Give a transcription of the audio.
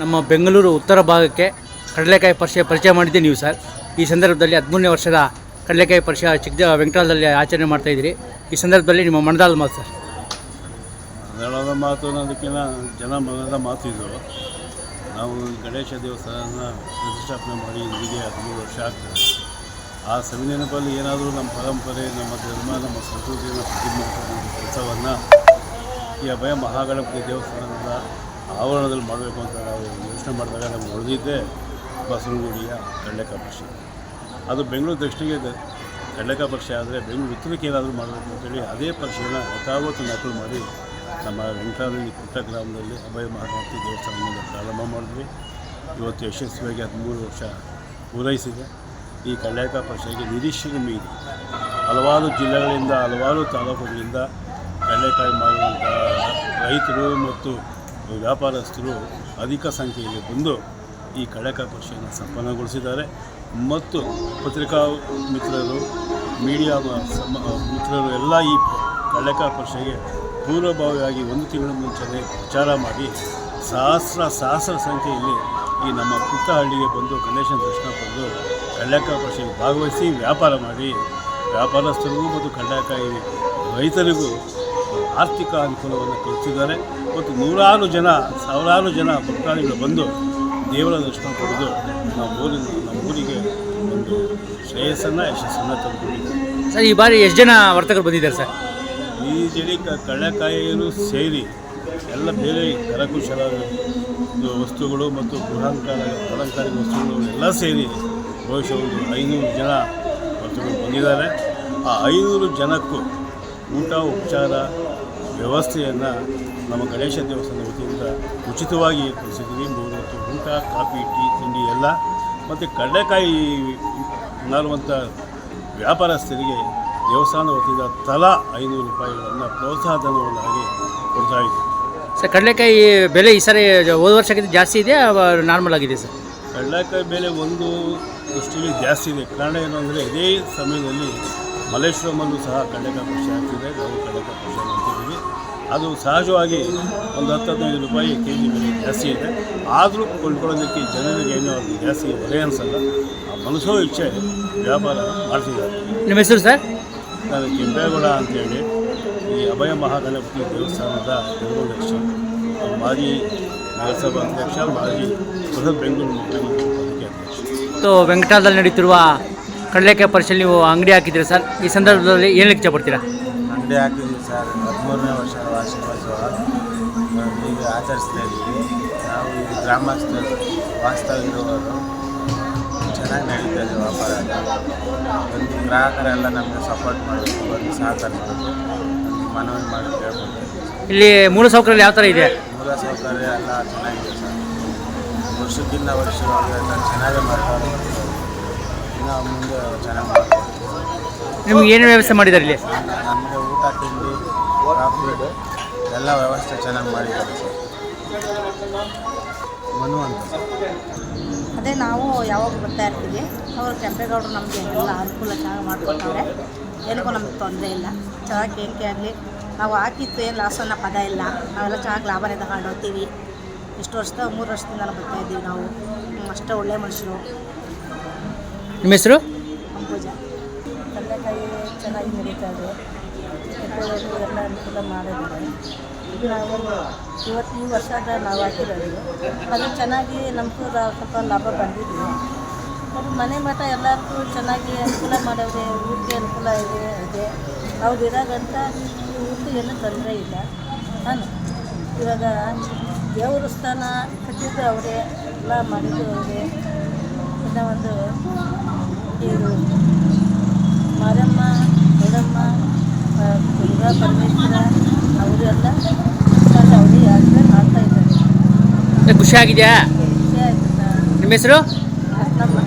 ನಮ್ಮ ಬೆಂಗಳೂರು ಉತ್ತರ ಭಾಗಕ್ಕೆ ಕಡಲೆಕಾಯಿ ಪರಿಷೆ ಪರಿಚಯ ಮಾಡಿದ್ದೆ ನೀವು ಸರ್. ಈ ಸಂದರ್ಭದಲ್ಲಿ ಹದಿಮೂರನೇ ವರ್ಷದ ಕಡಲೆಕಾಯಿ ಪರಿಷೆ ಚಿಕ್ಕ ವೆಂಕಟಾಲದಲ್ಲಿ ಆಚರಣೆ ಮಾಡ್ತಾ ಇದ್ದೀರಿ. ಈ ಸಂದರ್ಭದಲ್ಲಿ ನಿಮ್ಮ ಮನದಾಳದ ಮಾತು ಸರ್. ಮನದಾಳದ ಮಾತು ಅನ್ನೋದಕ್ಕಿಂತ ಜನ ಮನದ ಮಾತು ಇದು. ನಾವು ಗಣೇಶ ದೇವಸ್ಥಾನ ಪ್ರತಿಷ್ಠಾಪನೆ ಮಾಡಿ ಇಲ್ಲಿಗೆ ಹದಿಮೂರು ವರ್ಷ ಆಗ್ತದೆ ಆ ಸವಿನೆನಪಲ್ಲಿ ಏನಾದರೂ ನಮ್ಮ ಪರಂಪರೆ, ನಮ್ಮ ಧರ್ಮ, ನಮ್ಮ ಸಂಸ್ಕೃತಿಯನ್ನು ಪ್ರತಿಬಿಂಬಿಸುವ ಕೆಲಸವನ್ನು ಈ ಅಭಯ ಮಹಾಗಣಪತಿ ದೇವಸ್ಥಾನದ ಆವರಣದಲ್ಲಿ ಮಾಡಬೇಕು ಅಂತ ನಾವು ಯೋಚನೆ ಮಾಡಿದಾಗ ನಮ್ಗೆ ಉಳಿದಿದ್ದೇ ಬಸವನಗುಡಿಯ ಪಕ್ಷಿ. ಅದು ಬೆಂಗಳೂರು ದಕ್ಷಿಣಿಗೆ ಇದೆ. ಪಕ್ಷ ಆದರೆ ಬೆಂಗಳೂರು ಉತ್ತರಕ್ಕೆ ಏನಾದರೂ ಮಾಡಬೇಕು ಅಂತೇಳಿ ಅದೇ ಪಕ್ಷಿಯನ್ನು ಯಥಾವತ್ತು ನಕಲು ಮಾಡಿ ನಮ್ಮ ವೆಂಕಟಾನಿ ಪುಟ್ಟ ಗ್ರಾಮದಲ್ಲಿ ಅಭಯ ಮಹಾಗಣಪತಿ ದೇವಸ್ಥಾನದಿಂದ ಪ್ರಾರಂಭ ಮಾಡಿದ್ವಿ. ಇವತ್ತು ಯಶಸ್ವಿಯಾಗಿ ಹದಿಮೂರು ವರ್ಷ ಪೂರೈಸಿದೆ. ಈ ಕಡಲೆಕಾ ಪಕ್ಷಿಗೆ ನಿರೀಕ್ಷೆಗೆ ಮೀರಿ. ಹಲವಾರು ಜಿಲ್ಲೆಗಳಿಂದ, ಹಲವಾರು ತಾಲೂಕುಗಳಿಂದ ಕಡಲೆಕಾಯಿ ಮಾಡುವಂಥ ರೈತರು ಮತ್ತು ವ್ಯಾಪಾರಸ್ಥರು ಅಧಿಕ ಸಂಖ್ಯೆಯಲ್ಲಿ ಬಂದು ಈ ಕಳೆಕ ಕೃಷಿಯನ್ನು ಸಂಪನ್ನಗೊಳಿಸಿದ್ದಾರೆ. ಮತ್ತು ಪತ್ರಿಕಾ ಮಿತ್ರರು, ಮೀಡಿಯಾ ಮಿತ್ರರು ಎಲ್ಲ ಈ ಕಳೆಕ ಕೃಷಿಗೆ ಪೂರ್ವಭಾವಿಯಾಗಿ ಒಂದು ತಿಂಗಳ ಮುಂಚೆನೇ ಪ್ರಚಾರ ಮಾಡಿ ಸಹಸ್ರ ಸಹಸ್ರ ಸಂಖ್ಯೆಯಲ್ಲಿ ಈ ನಮ್ಮ ಪುಟ್ಟಹಳ್ಳಿಗೆ ಬಂದು ಗಣೇಶನ ದರ್ಶನ ಪಡೆದು ಕೃಷಿಗೆ ಭಾಗವಹಿಸಿ ವ್ಯಾಪಾರ ಮಾಡಿ. ವ್ಯಾಪಾರಸ್ಥರಿಗೂ ಮತ್ತು ಕಳ್ಳಕಾಯಿ ರೈತರಿಗೂ ಆರ್ಥಿಕ ಅನುಕೂಲವನ್ನು ಕಲ್ಪಿಸಿದ್ದಾರೆ ಮತ್ತು ನೂರಾರು ಜನ ಸಾವಿರಾರು ಜನ ಭಕ್ತಾದಿಗಳು ಬಂದು ದೇವರ ದರ್ಶನ ಪಡೆದು ನಮ್ಮ ಊರಿನ ನಮ್ಮ ಊರಿಗೆ ಒಂದು ಶ್ರೇಯಸ್ಸನ್ನು ಯಶಸ್ಸನ್ನು ತಂದುಕೊಂಡಿದ್ದಾರೆ ಸರ್ ಈ ಬಾರಿ ಎಷ್ಟು ಜನ ವರ್ತಕರು ಬಂದಿದ್ದಾರೆ ಸರ್? ಈ ಜಡಿ ಕಡಲೆಕಾಯಿಯನ್ನು ಸೇರಿ ಎಲ್ಲ ಬೇರೆ ಕರಕುಶಲ ವಸ್ತುಗಳು ಮತ್ತು ಗೃಹಾಂಕಾರ ಅಲಂಕಾರಿಕ ವಸ್ತುಗಳು ಎಲ್ಲ ಸೇರಿ ಬಹುಶಃ ಒಂದು ಐನೂರು ಜನ ವರ್ತಕರು ಬಂದಿದ್ದಾರೆ. ಆ ಐನೂರು ಜನಕ್ಕೂ ಊಟ ಉಪಚಾರ ವ್ಯವಸ್ಥೆಯನ್ನು ನಮ್ಮ ಗಣೇಶ ದೇವಸ್ಥಾನ ವತಿಯಿಂದ ಉಚಿತವಾಗಿ ಏರ್ಪಡಿಸಿದ್ದೀವಿ ಮೂರು ಹೊತ್ತು ಊಟ ಕಾಫಿ ಟೀ ತಿಂಡಿ ಎಲ್ಲ. ಮತ್ತು ಕಡಲೆಕಾಯಿ ಮಾರುವಂಥ ವ್ಯಾಪಾರಸ್ಥರಿಗೆ ದೇವಸ್ಥಾನ ವತಿಯಿಂದ ತಲಾ ಐನೂರು ರೂಪಾಯಿಗಳನ್ನು ಪ್ರೋತ್ಸಾಹ ಧನವನ್ನಾಗಿ ಕೊಡ್ತಾ ಇದ್ದೀವಿ. ಸರ್ ಕಡಲೆಕಾಯಿ ಬೆಲೆ ಈ ಸರಿ ಹೋದ ವರ್ಷಕ್ಕಿಂತ ಜಾಸ್ತಿ ಇದೆ ನಾರ್ಮಲ್ ಆಗಿದೆ ಸರ್? ಕಡಲೆಕಾಯಿ ಬೆಲೆ ಒಂದು ದೃಷ್ಟಿಯಲ್ಲಿ ಜಾಸ್ತಿ ಇದೆ. ಕಾರಣ ಏನು ಅಂದರೆ ಇದೇ ಸಮಯದಲ್ಲಿ ಮಲ್ಲೇಶ್ವರಮಲ್ಲೂ ಸಹ ಕಡಲೆಕಾಯಿ ಪಕ್ಷ ಆಗ್ತಿದೆ. ನಾವು ಕಡಲೆಕಾಯಿ ಪಕ್ಷ ಅದು ಸಹಜವಾಗಿ ಒಂದು ಹತ್ತು ಹದಿನೈದು ರೂಪಾಯಿ ಕೆ ಜಿ ಬೆಲೆ ಜಾಸ್ತಿ ಇದೆ. ಆದರೂ ಕೊಂಡ್ಕೊಳ್ಳೋದಕ್ಕೆ ಜನರಿಗೆ ಏನೋ ಅದು ಜಾಸ್ತಿ ಬೆಲೆ ಅನಿಸಲ್ಲ. ಆ ಮನಸ್ಸೋ ಇಚ್ಛೆ ವ್ಯಾಪಾರ ಮಾಡ್ತಿದ್ದಾರೆ. ನಿಮ್ಮ ಹೆಸರು ಸರ್? ನಾನು ಕೆಂಪೇಗೌಡ ಅಂತೇಳಿ ಈ ಅಭಯ ಮಹಾಗಣಪತಿ ದೇವಸ್ಥಾನದ ಅಧ್ಯಕ್ಷ. ಮಾಜಿ ನಗರಸಭಾ ಅಧ್ಯಕ್ಷ ಮಾಜಿ ಬೃಹತ್ ಬೆಂಗಳೂರು ಮುಖ್ಯಮಂತ್ರಿ ಅಧ್ಯಕ್ಷ. ವೆಂಕಟಾಲದಲ್ಲಿ ನಡೀತಿರುವ ಕಡಲೆಕಾಯಿ ಪರಿಷೆಯಲ್ಲಿ ನೀವು ಅಂಗಡಿ ಹಾಕಿದ್ರಿ ಸರ್? ಈ ಸಂದರ್ಭದಲ್ಲಿ ಏನು ಇಷ್ಟಪಡ್ತೀರಾ ಪಡ್ತೀರಾ ಅಂಗಡಿ ಹಾಕಿದ್ವಿ ಸರ್ ಹದಿಮೂರನೇ ವರ್ಷ ವಾರ್ಷಿಕೋತ್ಸವ ಈಗ ಆಚರಿಸ್ತಾ ಇದ್ದೀವಿ. ನಾವು ಈ ಗ್ರಾಮಸ್ಥರು ವಾಸ್ತವಿರುವವರು ಚೆನ್ನಾಗಿ ನಡೀತಾ ಇದೆ ವ್ಯಾಪಾರ ಒಂದು ಗ್ರಾಹಕರೆಲ್ಲ ನಮಗೆ ಸಪೋರ್ಟ್ ಮಾಡಬೇಕು ಬಂದು ಸಹಕಾರ ನಮಗೆ ಮನವಿ ಮಾಡಿ ಕೇಳ್ಕೊಳ್ತೀವಿ ಇಲ್ಲಿ ಮೂಲ ಸೌಕರ್ಯ ಯಾವ ಥರ ಇದೆ? ಮೂಲ ಸೌಕರ್ಯ ಎಲ್ಲ ಚೆನ್ನಾಗಿದೆ ಸರ್. ವರ್ಷಕ್ಕಿಂತ ವರ್ಷ ಚೆನ್ನಾಗೇ ಮಾಡ್ತಾರೆ. ಇನ್ನೂ ಇನ್ನು ಮುಂದೆ ಚೆನ್ನಾಗಿ ಮಾಡ್ತಾರೆ ನಿಮ್ಗೆ ಏನೇನು ವ್ಯವಸ್ಥೆ ಮಾಡಿದ್ದಾರೆ ಇಲ್ಲಿ? ನಮಗೆ ಊಟ ತಿಂಡಿ ಕಾಫಿ ಎಲ್ಲ ವ್ಯವಸ್ಥೆ ಚೆನ್ನಾಗಿ ಮಾಡಿದ್ದಾರೆ ಸರ್. ಮನು ಅಂತ. ಅದೇ ನಾವು ಯಾವಾಗ ಬರ್ತಾ ಇರ್ತೀವಿ ಅವರು ಕೆಂಪೇಗೌಡರು ನಮಗೆ ಎಲ್ಲ ಅನುಕೂಲ ಚೆನ್ನಾಗಿ ಮಾಡಿಕೊಡ್ತಾರೆ. ಏನಕ್ಕೂ ನಮಗೆ ತೊಂದರೆ ಇಲ್ಲ. ಚೆನ್ನಾಗಿ ಏನಕ್ಕೆ ಆಗಲಿ. ನಾವು ಹಾಕಿತ್ತು ಏನು ಲಾಸ್ ಅನ್ನೋ ಪದ ಇಲ್ಲ. ನಾವೆಲ್ಲ ಚೆನ್ನಾಗಿ ಲಾಭನೇ ತಗೊಂಡು ಹೋಗ್ತೀವಿ. ಇಷ್ಟು ವರ್ಷದ ಮೂರು ವರ್ಷದಿಂದ ನಾವು ಬರ್ತಾ ಇದ್ದೀವಿ ನಾವು. ಅಷ್ಟೇ ಒಳ್ಳೆ ಮನುಷ್ಯರು. ನಿಮ್ಮ ಹೆಸರು? ಅಂಬುಜ ಕಡಲೆಕಾಯಿ ಚೆನ್ನಾಗಿ ನಡೀತಾ ಇದೆ. ಎಲ್ಲ ಅನುಕೂಲ ಮಾಡಿದ್ದಾರೆ ನಾವು ಇವತ್ತು ಈ ವರ್ಷದ ನಾವು ಹಾಕಿರೋದು ಅದು ಚೆನ್ನಾಗಿ ನಮಗೂ ಸ್ವಲ್ಪ ಲಾಭ ಬಂದಿದ್ವಿ ಅದು ಮನೆ ಮಠ ಎಲ್ಲರಿಗೂ ಚೆನ್ನಾಗಿ ಅನುಕೂಲ ಮಾಡವ್ರೆ ಊರಿಗೆ ಅನುಕೂಲ ಇದೆ ಇದೆ ಅವ್ರು ಇರೋಗಂತ ಊರಿಗೆ ಏನೂ ತೊಂದರೆ ಇಲ್ಲ ನಾನು ಇವಾಗ ದೇವ್ರ ಸ್ಥಾನ ಕಟ್ಟಿದ್ದು ಅವರೇ. ಎಲ್ಲ ಮಾಡಿದ್ದು ಅವರೇ. ಇನ್ನ ಒಂದು ಇದು ಮಾರಮ್ಮ ದೊಡ್ಡಮ್ಮ ದುರ್ಗಾ ಪರಮೇಶ್ವರ ಅವರೆಲ್ಲ ಸರ್ ಅವರೇ ಯಾತ್ರೆ ಮಾಡ್ತಾ ಇದ್ದಾರೆ. ಖುಷಿ ಆಗಿದೆಯಾ ಖುಷಿ ಆಯ್ತು ಸರ್. ನಿಮ್ಮ ಹೆಸರು? ನಮ್ಮ